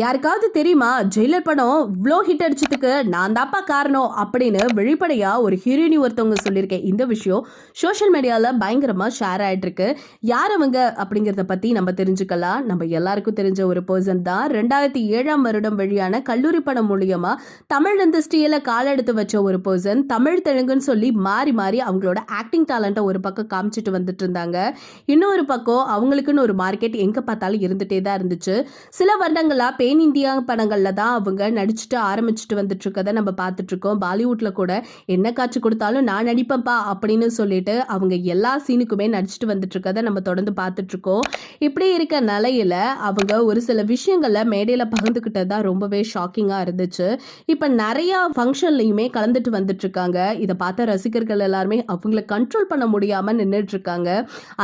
யாருக்காவது தெரியுமா? ஜெயிலர் படம் இவ்வளோ ஹிட் அடிச்சதுக்கு நான் தாப்பா காரணம் அப்படின்னு வெளிப்படையாக ஒரு ஹீரோயினி ஒருத்தவங்க சொல்லியிருக்கேன். இந்த விஷயம் சோஷியல் மீடியாவில் பயங்கரமாக ஷேர் ஆகிட்டுருக்கு யார் அவங்க அப்படிங்கிறத பற்றி நம்ம தெரிஞ்சுக்கலாம். நம்ம எல்லாருக்கும் தெரிஞ்ச ஒரு பர்சன் தான். ரெண்டாயிரத்தி ஏழாம் வருடம் வெளியான கல்லூரி படம் மூலியமாக தமிழ் இண்டஸ்ட்ரியில் கால் எடுத்து வச்ச ஒரு பர்சன் தமிழ் தெலுங்குன்னு சொல்லி மாறி மாறி அவங்களோட ஆக்டிங் டேலண்ட்டை ஒரு பக்கம் காமிச்சிட்டு வந்துட்டு இருந்தாங்க. இன்னொரு பக்கம் அவங்களுக்குன்னு ஒரு மார்க்கெட் எங்கே பார்த்தாலும் இருந்துகிட்டே தான் இருந்துச்சு. சில வருடங்களாக பேன் இந்தியா படங்களில் தான் அவங்க நடிச்சுட்டு ஆரம்பிச்சுட்டு வந்துட்டு இருக்கதை நம்ம பார்த்துட்ருக்கோம் பாலிவுட்டில் கூட என்ன காட்சி கொடுத்தாலும் நான் நடிப்பேன்ப்பா அப்படின்னு சொல்லிட்டு அவங்க எல்லா சீனுக்குமே நடிச்சுட்டு வந்துட்டு இருக்கதை நம்ம தொடர்ந்து பார்த்துட்ருக்கோம் இப்படி இருக்க நிலையில் அவங்க ஒரு சில விஷயங்களில் மேடையில் பகிர்ந்துக்கிட்டது தான் ரொம்பவே ஷாக்கிங்காக இருந்துச்சு. இப்போ நிறையா ஃபங்க்ஷன்லையுமே கலந்துட்டு வந்துட்டுருக்காங்க. இதை பார்த்த ரசிகர்கள் எல்லாருமே அவங்கள கண்ட்ரோல் பண்ண முடியாமல் நின்றுட்டு இருக்காங்க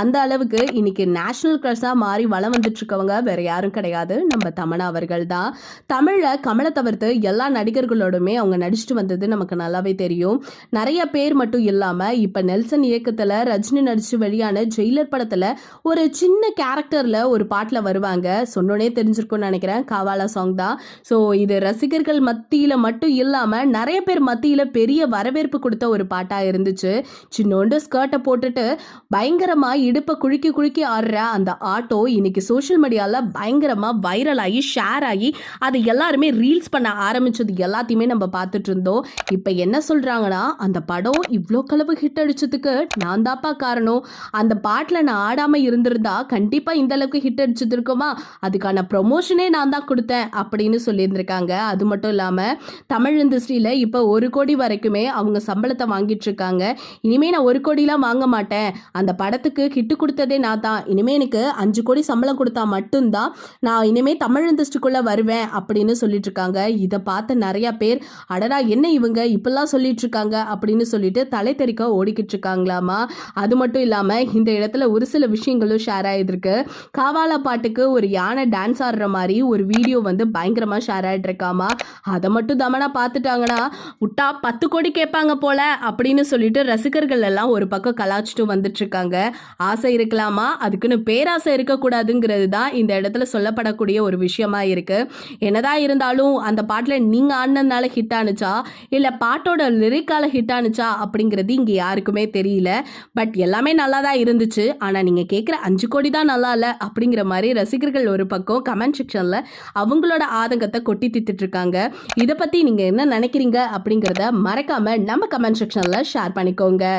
அந்த அளவுக்கு இன்னைக்கு நேஷனல் க்ரஷாக மாறி வளம் வந்துட்டு இருக்கவங்க வேற யாரும் கிடையாது. நம்ம தமனா அவர்கள். தான். தமிழில் கமலை தவிர்த்து எல்லா நடிகர்களோடுமே அவங்க நடிச்சுட்டு வந்தது நமக்கு நல்லாவே தெரியும். நிறைய பேர் மட்டும் இல்லாமல் இப்போ நெல்சன் இயக்கத்தில் ரஜினி நடிச்சு வெளியான ஜெயிலர் படத்தில் ஒரு சின்ன கேரக்டரில் ஒரு பாட்டில் வருவாங்க. சொன்னோடனே தெரிஞ்சிருக்கும்னு நினைக்கிறேன். காவாலா சாங் தான். ஸோ இது ரசிகர்கள் மத்தியில் மட்டும் இல்லாமல் நிறைய பேர் மத்தியில் பெரிய வரவேற்பு கொடுத்த ஒரு பாட்டாக இருந்துச்சு. சின்னோண்டு ஸ்கர்ட்டை போட்டுட்டு பயங்கரமாக இடுப்பை குலுக்கி குழுக்கி ஆடுற அந்த ஆட்டோ இன்னைக்கு சோஷியல் மீடியாவில் பயங்கரமாக வைரல் ஆகி ஷேர் ஆகி அதை எல்லாருமே ரீல்ஸ் பண்ண ஆரம்பிச்சது எல்லாத்தையுமே நம்ம பார்த்துட்டு இருந்தோம். இப்போ என்ன சொல்கிறாங்கன்னா அந்த படம் இவ்வளோ கலவு ஹிட் அடிச்சதுக்கு நான் தாப்பா காரணம். அந்த பாட்டில் நான் ஆடாமல் இருந்திருந்தா கண்டிப்பாக இந்த அளவுக்கு ஹிட் அடிச்சிருக்கோமா அதுக்கான ப்ரொமோஷனே நான் தான் கொடுத்தேன் அப்படின்னு சொல்லியிருந்திருக்காங்க. அது மட்டும் இல்லாமல் தமிழ் இண்டஸ்ட்ரியில் இப்போ ஒரு கோடி வரைக்குமே அவங்க சம்பளத்தை வாங்கிட்டு இருக்காங்க. இனிமேல் நான் ஒரு கோடிலாம் வாங்க மாட்டேன். அந்த படத்துக்கு ஹிட்டு கொடுத்ததே நான் தான். இனிமேல் எனக்கு அஞ்சு கோடி சம்பளம் கொடுத்தா மட்டும்தான் நான் இனிமேல் தமிழ் இதுக்குள்ளே வருவேன் அப்படின்னு சொல்லிட்டு இருக்காங்க இதை பார்த்து நிறையா பேர் அடடா என்ன இவங்க? இப்படிலாம் சொல்லிட்டு இருக்காங்க அப்படின்னு சொல்லிட்டு தலை தெறிக்க ஓடிக்கிட்டு இருக்காங்களாமா அது மட்டும் இல்லாமல் இந்த இடத்துல ஒரு சில விஷயங்களும் ஷேர் ஆகிருக்கு காவாலா பாட்டுக்கு ஒரு யானை டான்ஸ் ஆடுற மாதிரி ஒரு வீடியோ வந்து பயங்கரமாக ஷேர் ஆகிட்டு இருக்காமா அதை மட்டும் தமனா பார்த்துட்டாங்கன்னா விட்டா பத்து கோடி கேட்பாங்க போல அப்படின்னு சொல்லிட்டு ரசிகர்கள் எல்லாம் ஒரு பக்கம் கலாச்சிட்டு வந்துட்டு இருக்காங்க ஆசை இருக்கலாமா? அதுக்குன்னு பேராசை இருக்கக்கூடாதுங்கிறது தான் இந்த இடத்துல சொல்லப்படக்கூடிய ஒரு விஷயமா இருக்கு. என்னதான் இருந்தாலும் அந்த பாட்டில் நீங்கள் ஆடினதுனால ஹிட் ஆனுச்சா? இல்லை பாட்டோட லிரிக்கால் ஹிட் ஆனுச்சா? அப்படிங்கிறது இங்கே யாருக்குமே தெரியல. பட் எல்லாமே நல்லா தான் இருந்துச்சு. ஆனால் நீங்கள் கேட்குற அஞ்சு கோடி தான் நல்லா இல்லை அப்படிங்கிற மாதிரி ரசிகர்கள் ஒரு பக்கம் கமெண்ட் செக்ஷனில் அவங்களோட ஆதங்கத்தை கொட்டி தித்துட்டு இருக்காங்க. இதை பற்றி நீங்கள் என்ன நினைக்கிறீங்க அப்படிங்கிறத மறக்காமல் நம்ம கமெண்ட் செக்ஷனில் ஷேர் பண்ணிக்கோங்க.